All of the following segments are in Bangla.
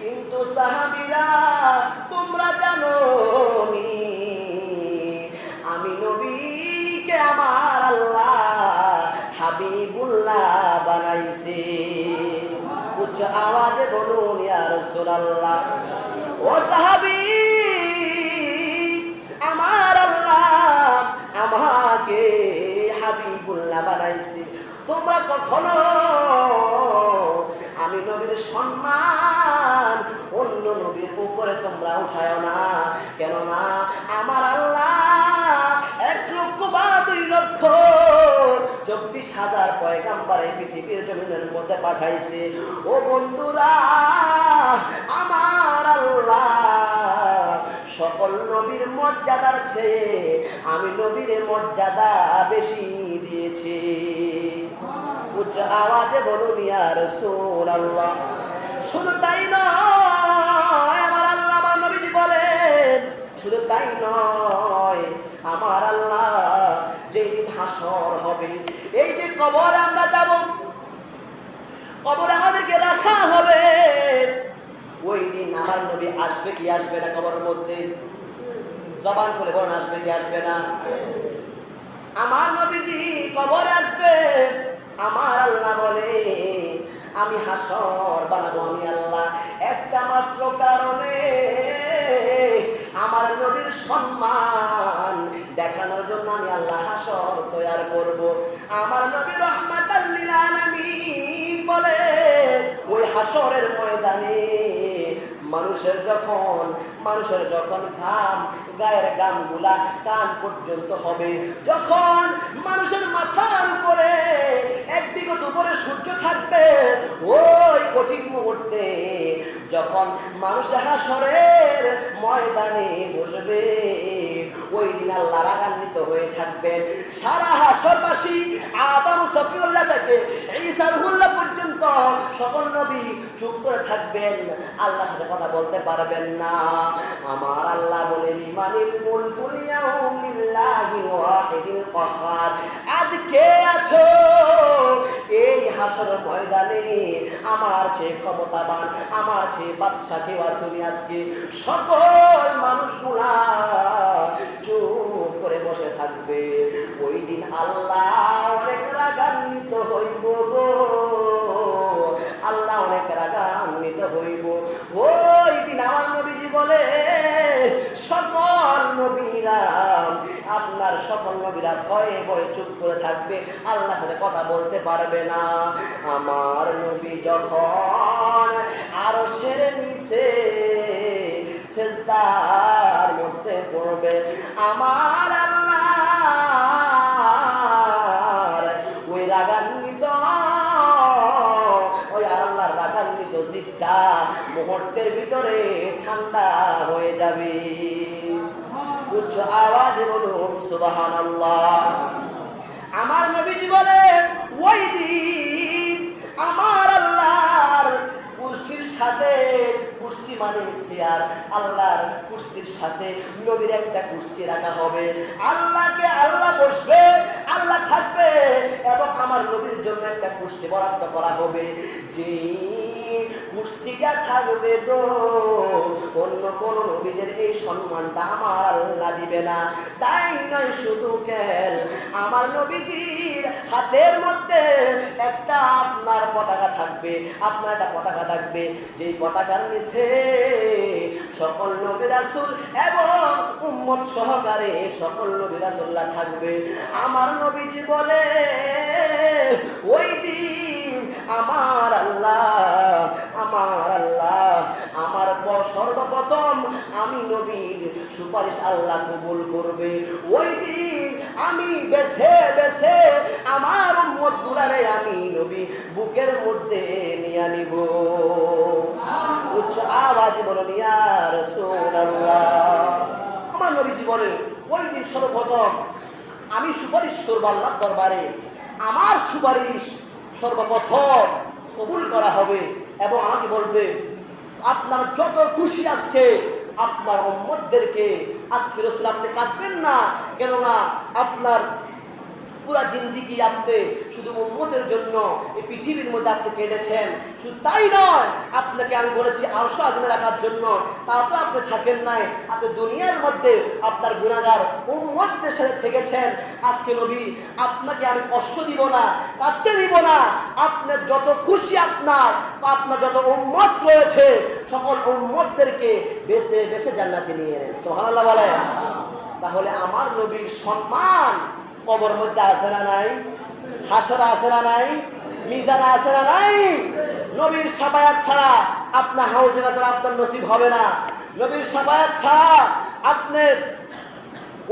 কিন্তু সাহাবিরা, তোমরা জানো আমি নবীকে আমার আল্লাহ হাবিবুল্লাহ বানাইছে। উচ্চ আওয়াজে বলুন, ইয়া রাসূলুল্লাহ। ও সাহাবী, আমার আল্লাহ আমাকে হাবিবুল্লাহ বানাইছে। তোমরা কখনো আমি নবীর সম্মান অন্য নবীর উপরে তোমরা উঠায় না। কেননা আমার আল্লাহ এক লক্ষ বা দুই লক্ষ চব্বিশ হাজার পয়গাম্বার এই পৃথিবীর জমিনের মধ্যে পাঠাইছে। ও বন্ধুরা, আমার আল্লাহ সকল নবীর মর্যাদার চেয়ে আমি নবীর মর্যাদা বেশি দিয়েছি। উচ্চ আওয়াজে বলুন ইয়ার সোন আল্লাহ শুধু তাই নয়, আমার আল্লাহ, আমার নবীজি বলেন, শুধু তাই নয়, আমার আল্লাহ যেই দিন হাসর হবে, এই যে কবরে আমরা যাব, কবরে আমাদেরকে রাখা হবে, ওই দিন আমার নবী আসবে কি আসবে না কবরের মধ্যে? জবান করে বলেন, আসবে কি আসবে না? আমার নবীজি কবরে আসবে আমার আল্লাহ বলে আমি হাসর বানাবো আমি আল্লাহ। একটা মাত্র কারণে আমার নবীর সম্মান দেখানোর জন্য আমি আল্লাহ হাসর তৈয়ার করব। আমার নবী রহমাত বলে ওই হাসরের ময়দানে মানুষের যখন মানুষের যখন ঘাম, গায়ের গামগুলা কান পর্যন্ত হবে, যখন মানুষের মাথার উপরে এক উপরে সূর্য থাকবে, ওই কঠিন মুহূর্তে যখন মানুষ হাসরের ময়দানে বসবে ওই দিন আল্লাহ রাগান্বিত হয়ে থাকবেন। সারা হাসরবাসী আদম সফিউল্লাহ থেকে ঈসা রুহুল্লাহ পর্যন্ত সকল নবী চুপ করে থাকবেন। আল্লাহর সাথে কথা বলতে পারবেন না। আমার আল্লাহ বলেন, ইমানিল আজ কে আছো? এই হাসর ময়দানে আমার চেয়ে ক্ষমতাবান, আমার চেয়ে বাদশা কেউ আসুনি আজকে? সকল মানুষগুলা চুপ করে বসে থাকবে। ওই দিন আল্লাহ অনেক রাগান্বিত হইব আল্লাহ অনেক রাগান্বিত হইব। ওই দিন আমার নবীজি বলে, সকল নবীরা, আপনার সকল নবীরা ভয়ে ভয়ে চুপ করে থাকবে। আল্লাহর সাথে কথা বলতে পারবে না। আমার নবী যখন আরও সেরে নিছে সেজদার রাগান্বিত মুহূর্তের ভিতরে ঠান্ডা হয়ে যাবে। উচ্চ আওয়াজে বলুন সুবাহান আমার নবীজি বলেন, ওই দিন আমার আল্লাহর কুরসির সাথে কুরসি মানে চেয়ার আল্লাহর কুরসির সাথে নবীর একটা কুরসি রাখা হবে। আল্লাহকে আল্লাহ বসবে আল্লাহ থাকবে এবং আমার নবীর জন্য একটা কুর্সি বরাদ্দ করা হবে। যে কুর্সিটা থাকবে তো অন্য কোন নবীদের এই সম্মানটা আমার আল্লাহ দিবে না। তাই নয় শুধু কেন, আমার নবীজির হাতের মধ্যে একটা আপনার পতাকা থাকবে আপনার একটা পতাকা থাকবে। যেই পতাকার নিচে সকল নবী রাসূল এবং উম্মত সহকারে সকল নবী রাসূলরা থাকবে। আমার নবীজি বলে, ওই দিন আমার আল্লাহ আমার আল্লাহ, আমার সর্বপ্রথম আমি নবীর সুপারিশ আল্লাহ কবুল করবে। ওই দিন আমি বেছে বেছে আমার উম্মত গুলারে আমি নবী বুকের মধ্যে নিয়ে নিব। উচ্চ আওয়াজে বলুন ইয়া রাসূলুল্লাহ। আমার নবীজি বলে ওই দিন সর্বপ্রথম আমি সুপারিশ করব আল্লাহর দরবারে। আমার সুপারিশ সর্বপ্রথম কবুল করা হবে এবং আমাকে বলবে, আপনার যত খুশি আজকে আপনার উম্মতদেরকে আজকে রসুল আপনি কাঁদবেন না কেননা আপনার পুরা জিন্দিগি আপনি শুধু উম্মতের জন্য এই পৃথিবীর মধ্যে আপনি কেঁদেছেন। শুধু তাই নয়, আপনাকে আমি বলেছি আরশো আজমে রাখার জন্য। তা তো আপনি থাকেন নাই, আপনি দুনিয়ার মধ্যে আপনার গুণাগার উম্মতদের সাথে থেকেছেন। আজকে নবী, আপনাকে আমি কষ্ট দিব না, কাঁদতে দিব না। আপনার যত খুশি আপনার আপনার যত উম্মত রয়েছে, সকল উম্মতদেরকে বেছে বেছে জান্নাতে নিয়ে নেন সোহানাল্লাহ বলে তাহলে আমার নবীর সম্মান কবর মধ্যে আছে না নাই? হাসরা আছে না নাই? মিজানা আছে না নাই? নবীর সাফায়াত ছাড়া আপনার হাউজে ছাড়া আপনার নসিব হবে না। নবীর সাফায়াত ছাড়া আপনি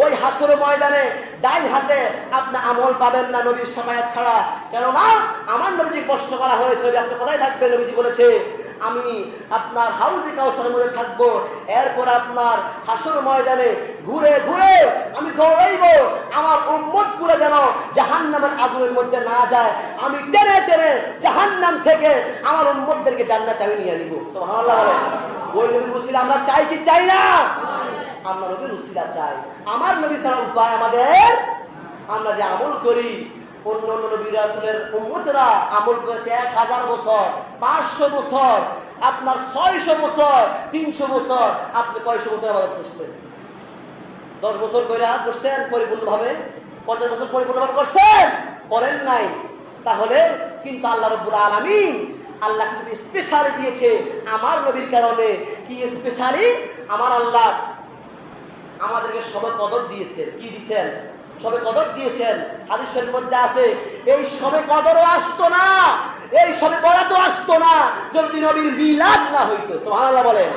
ওই হাসর ময়দানে ডাইন হাতে আপনি আমল পাবেন না নবীর সাফায়াত ছাড়া। কেননা, আমার নবীজি কষ্ট করা হয়েছে আপনি কোথায় থাকবে নবীজি বলেছে আমি আপনার হাউজে কাউসারের মধ্যে থাকব। এরপর আপনার হাসর ময়দানে ঘুরে ঘুরে আমি দৌড়াইবো। আমার উম্মত করে যেন জাহান্নামের আগুনের মধ্যে না যায়। আমি টেনে টেনে জাহান্নাম থেকে আমার উম্মতদেরকে জান্নাতে আমি নিয়ে নিব। সুবহানাল্লাহ বলেন। ওই নবীর উসিলা আমরা চাই কি চাই না? আমরা নবীর উসিলা চাই। আমার নবী ছাড়া উপায় আমাদের আমরা যে আমল করি অন্য অন্য নবীর আসলের উম্মতরা আমল করেছে এক হাজার বছর, পাঁচশো বছর, আপনার ছয়শো বছর, তিনশো বছর, আপনি কয়শো বছর আবাদত করছেন? দশ বছর করে করছেন পরিপূর্ণভাবে? পঞ্চাশ বছর পরিপূর্ণভাবে করছেন? করেন নাই। তাহলে কিন্তু আল্লাহ রব্বুল আলামিন আল্লাহ কিছু স্পেশালি দিয়েছে আমার নবীর কারণে। কি স্পেশালি আমার আল্লাহ আমাদেরকে সবাই কদর দিয়েছেন। কি দিয়েছেন? সবে কদর দিয়েছেন। হাদিসের মধ্যে আছে, এই সবে কদরও আসতো না, এই সবে বরাতও আসতো না, যদি নবীর মিলাদ না হইতো, সুবহানাল্লাহ বলেন।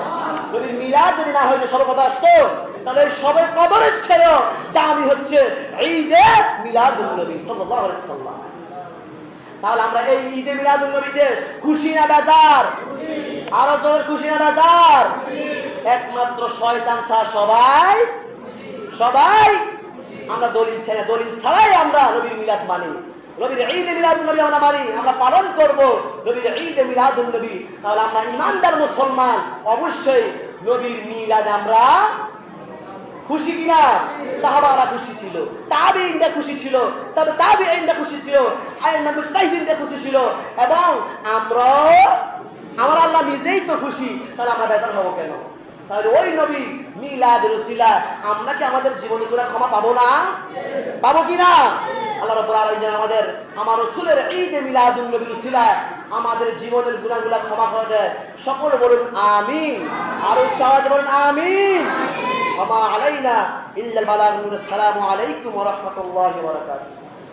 নবীর মিলাদ যদি না হইতো, সবে কদর আসতো? তাহলে এই সবে কদরের ছেড়েও দামি হচ্ছে ঈদে মিলাদুন নবী আলাইহি সাল্লাম তাহলে আমরা এই ঈদে মিলাদুন নবীতে খুশি না বেজার? আরও জোরে খুশি না বেজার? একমাত্র শয়তান ছাড়া সবাই সবাই আমরা দলিল ছাড়া দলিল ছাড়াই আমরা নবীর মিলাদ মানি। নবীর ঈদে মিলাদুন নবী আমরা মানি, আমরা পালন করব। নবীর ঈদে মিলাদুন নবী, তাহলে আমরা ইমানদার মুসলমান। অবশ্যই নবীর মিলাদ আমরা খুশি কিনা? সাহাবারা খুশি ছিল তাবিইনরা খুশি ছিল, তবে তাবিইনরা খুশি ছিল, আইন মুজতাহিদিনরা খুশি ছিল, এবং আমরাও, আমার আল্লাহ নিজেই তো খুশি, তাহলে আমরা বেজার হব কেন? তাহলে ওই নবী মিলাদ রসিলা আমরা কি আমাদের জীবনে করে ক্ষমা পাবো না? পাবো কি না? আল্লাহ রব্বুল আলামিন যেন আমাদের, আমার রসুলের ঈদ মিলাদুল নবী রসিলা আমাদের জীবনের গুণাগুলা ক্ষমা করে দেয় সকল বলুন, আমিন। আরও চাওয়া বলুন, আমিন। ক্ষমা আলাইনা ইল্লাল বালাগুন সালামু আলাইকুম ওয়া রাহমাতুল্লাহি ওয়া বারাকাতুহু।